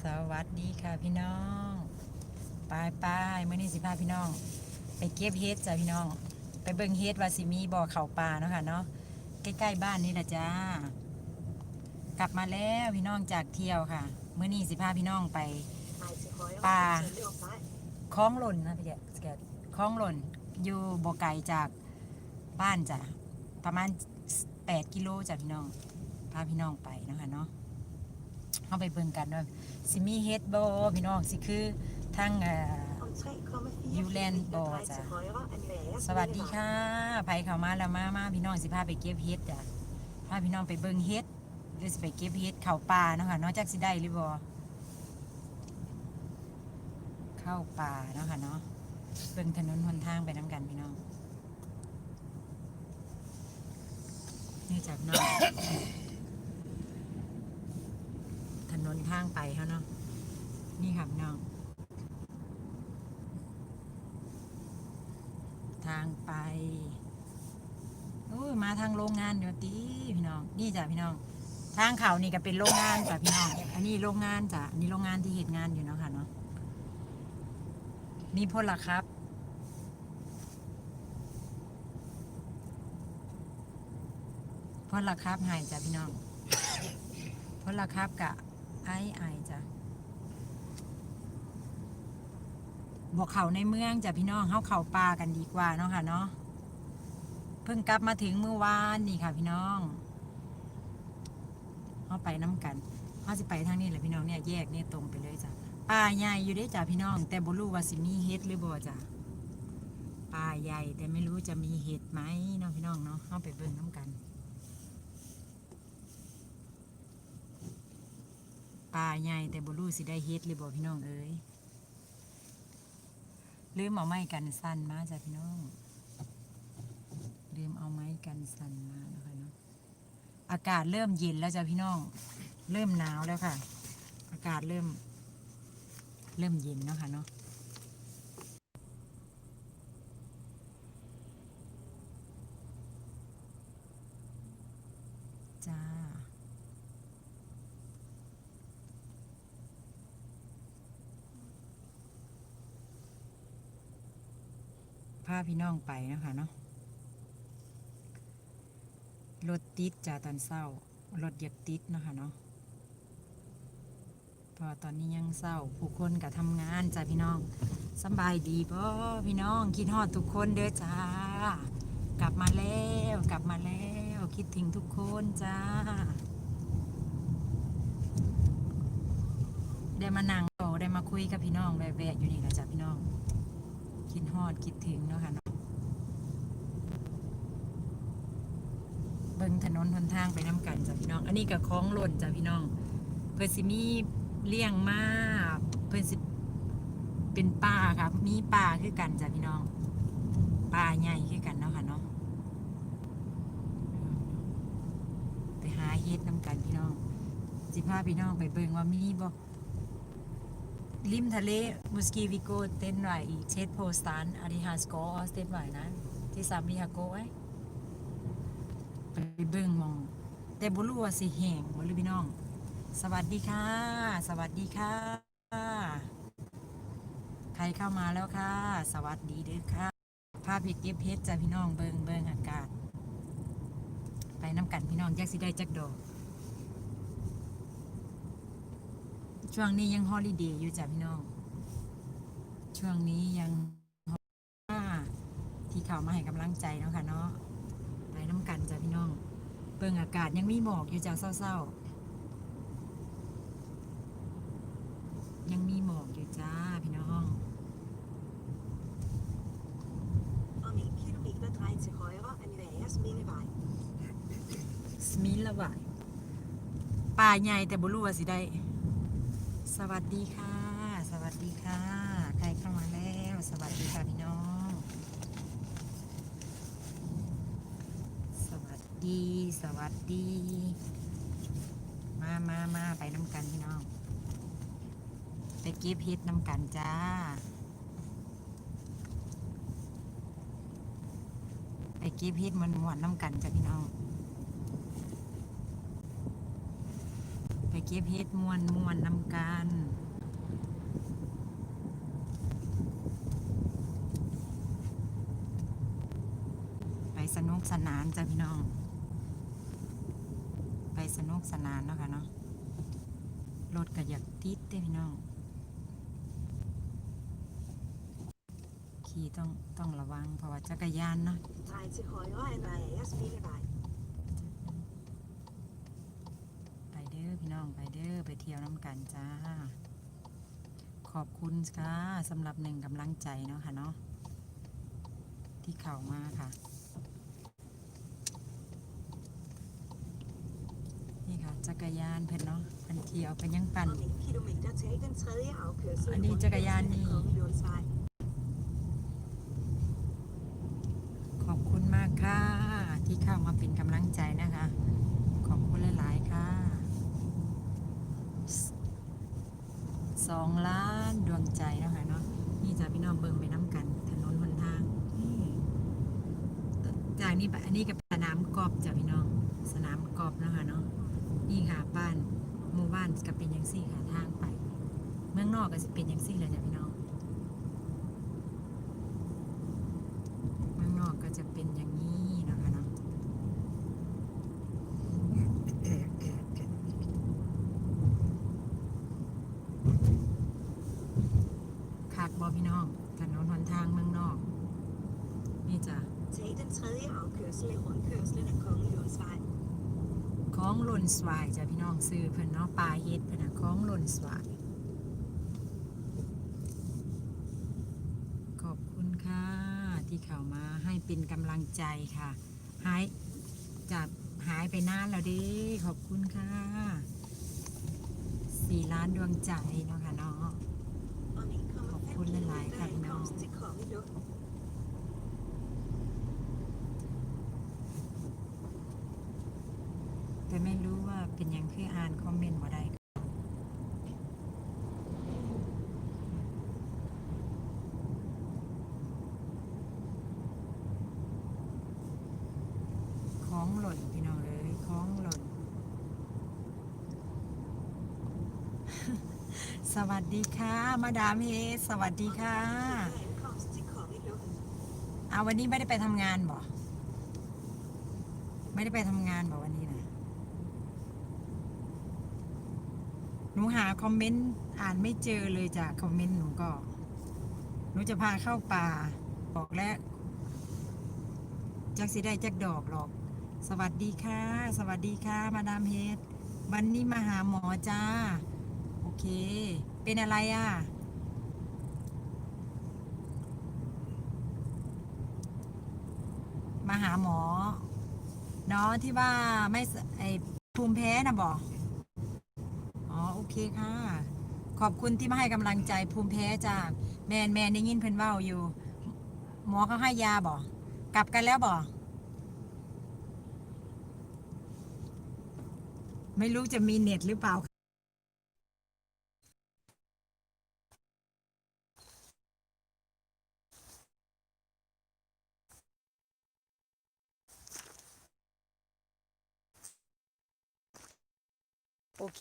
สวัสดีค่ะพี่น้องปายปายเมื่อนี้สิพาพี่น้อง ไปเก็บเฮ็ดจ้ะพี่น้อง ไปเบิ่งเฮ็ดว่าสิมีบ่อเข่าปลาเนาะค่ะเนาะใกล้ๆบ้านนี่แหละจ้ากลับมาแล้วพี่น้องจากเที่ยวค่ะเมื่อนี้สิพาพี่น้องไปปลาคลองหล่นนะพี่แกแกคลองหล่นอยู่บ่ไกลจากบ้านจ้ะประมาณ8กิโลจ้ะพี่น้องพาพี่น้องไปเนาะคะเนาะ เข้าไปเบิ่งกันว่าสิมีเฮ็ดบ่พี่น้องสิคือทางเอ่อ Juland บ่จ้ะ สวัสดีค่ะไผเข้ามาแล้วมามาพี่น้องสิพาไปเก็บเฮ็ดจ้ะพาพี่น้องไปเบิ่งเฮ็ดหรือสิไปเก็บเฮ็ดเข้าป่าเนาะค่ะเนาะจักสิได้หรือบ่เข้าป่าเนาะค่ะเนาะเบิ่งถนนหนทางไปน้ำกันพี่น้องนี่จากน้อง นนทางไปเขาเนาะนี่ค่ะพี่น้อง ทางไปโอ้ยมาทางโรงงานเดี๋ยวตีพี่น้อง นี่จ้ะพี่น้อง ทางเขานี่ก็เป็นโรงงานจ้ะพี่น้อง อันนี้โรงงานจ้ะอันนี้โรงงานที่เหตุงานอยู่เนาะค่ะเนาะมีพลละครับ พลละครับหายจ้ะพี่น้อง พลละครับกะ ไอ้ไอจ้ะบอกเขาในเมืองจ้ะพี่น้องเข้าเขาป่ากันดีกว่าเนาะค่ะเนาะเพิ่งกลับมาถึงเมื่อวานนี่ค่ะ พี่น้องเข้าไปน้ำกันเขาสิไปทางนี้แหละพี่น้องเนี่ยแยกเนี่ยตรงไปเลยจ้ะป่าใหญ่อยู่ได้จ้ะพี่น้อง แต่บ่รู้ว่าสิมีเห็ดหรือบ่จ้ะป่าใหญ่แต่ไม่รู้จะมีเห็ดไหมเนาะพี่น้องเนาะเข้าไปเบิ่งน้ำกัน ป่าใหญ่แต่บ่รู้สิได้เห็ดหรือบ่พี่น้องเอ้ยลืมเอาไม้กันสั่นมาจ้ะพี่น้องลืมเอาไม้กันสั่นมานะคะเนาะอากาศเริ่มเย็นแล้วจ้ะพี่น้อง เริ่มหนาวแล้วค่ะ อากาศเริ่ม เริ่มเย็นเนาะค่ะเนาะจ้าาพี่น้องไปนะคะเนาะรถติดจ้าตอนเศร้ารถเหยียบติดนะคะเนาะเพอตอนนี้ยังเศร้าผู้คนก็ทำงานจ้าพี่น้องสบายดีป่พี่น้องคิดฮอดทุกคนเด้อจ้ากลับมาแล้วกลับมาแล้วคิดถึงทุกคนจ้าได้มานั่งโตได้มาคุยกับพี่น้องแวะๆอยู่นี่แหละจ้าพี่น้อง คิดฮอดคิดถึงเนาะค่ะเนาะเบิ่งถนนหนทางไปน้ำกันจ้ะพี่น้อง อันนี้ก็คล้องหล่นจ้ะพี่น้อง เพื่อสิมีเลี้ยงมาเพื่อสิเป็นป่าครับมีป่าคือกันจ้ะพี่น้องป่าใหญ่คือกันเนาะค่ะเนาะไปหาเฮ็ดน้ำกันพี่น้องสิพาพี่น้องไปเบิ่งว่ามี ริมทะเลมุสกีวิโกเต้นไหวอีเชดโพสตันอาริฮาสโกออสเต้นไหวนะที่สามริฮาโกไว้ไปเบิ่งมอง แต่บุรู้ว่าสิแห่งบ่รู้พี่น้อง สวัสดีค่ะ สวัสดีค่ะ ใครเข้ามาแล้วค่ะ สวัสดีเด้อค่ะภาพเก็บเพชรจ้ะพี่น้องเบิงเบิงอากาศ ไปน้ำกันพี่น้องแยกสิได้จักดอก ช่วงนี้ยังฮอลิเดย์อยู่จ้ะพี่น้อง ช่วงนี้ยังที่เขามาให้กำลังใจเนาะค่ะเนาะไปน้ำกันจ้ะพี่น้องเปิงอากาศยังมีหมอกอยู่จ้ะเศร้าๆ ยังมีหมอกอยู่จ้าพี่น้อง Om 1 kilometer drej til højre ad Niveas Mindevej. สมิลละวะป่าใหญ่แต่บุรู้ว่าสิได้ สวัสดีค่ะ สวัสดีค่ะ ใครเข้ามาแล้ว สวัสดีค่ะพี่น้อง สวัสดี สวัสดี มามามาไปน้ำกันพี่น้อง ไปเก็บเฮ็ดน้ำกันจ้า ไปเก็บเฮ็ดมันหมวนน้ำกันจ้ะพี่น้อง ไป เก็บเฮ็ดมวนมวนนำกันไปสนุกสนานจ้ะพี่น้อง ไปสนุกสนานเนาะค่ะเนาะรถก็อยากติดเด้พี่น้อง ขี่ต้องต้องระวังเพราะว่าจักรยานเนาะ Drej til højre ad Andreas Millevej. ไปเด้อพี่น้องไป เด้อไปเที่ยวน้ำกันจ้า ขอบคุณค่ะสำหรับหนึ่งกำลังใจเนาะค่ะเนาะที่เข้ามาค่ะ นี่ค่ะ จักรยานเพิ่นเนาะเพิ่นเที่ยวเพิ่นยังปั่น Om en kilometer tag den tredje afkørsel Og i lige jakkejern rundkørslen af i- Kongelundsvej. ขอบคุณมากค่ะ ที่เข้ามาเป็นกำลังใจนะคะ 2 ล้านดวงใจนะคะเนาะนี่จะพี่น้องเบิ่งไปน้ำกันถนนหนทางจากนี้ไปอันนี้กับสนามกอบจ้ะพี่น้องสนามกอบนะคะเนาะนี่ค่ะบ้านหมู่บ้านก็เป็นยังซี่ค่ะทางไป เมืองนอกก็จะเป็นยังซี่เหละจ้ะพี่น้อง ขาดบอพี่น้องถนนหนทางเมืองนอก นี่จ้ะ Tag den tredje afkørsel i rundkørslen af Kongelundsvej. ของหล่นสวายจ้ะพี่น้องซื้อเพิ่นเนาะปลาเฮ็ดเพิ่นนะของหล่นสวายขอบคุณค่ะที่เข้ามาให้เป็นกำลังใจค่ะ หายจากหายไปนานแล้วเดิขอบคุณค่ะสี่ล้านดวงใจเนาะค่ะเนาะ Om บุญหลายๆค่ะน้องแต่ไม่รู้ว่าเป็นยังคืออ่านคอมเมนต์บ่ได้ของหล่นพี่น้องเอ้ยของหล่น สวัสดีค่ะ มาดามเฮสวัสดีค่ะเอาวันนี้ไม่ได้ไปทำงานบ่ไม่ได้ไปทำงานบ่วันนี้นะหนูหาคอมเมนต์อ่านไม่เจอเลยจากคอมเมนต์หนูก็หนูจะพาเข้าป่าบอกแล้วจักสิได้จักดอกหรอก สวัสดีค่ะ สวัสดีค่ะ มาดามเฮดวันนี้มาหาหมอจ้า เค เป็นอะไรอะ มาหาหมอเนาะที่ว่าไม่ไอภูมิแพ้นะบอกอ๋อโอเคค่ะ ขอบคุณที่มาให้กำลังใจภูมิแพ้จ้าแมนแมนได้ยินเพิ่นเว้าอยู่ หมอเขาให้ยาบอกกลับกันแล้วบอกไม่รู้จะมีเน็ตหรือเปล่า โอเค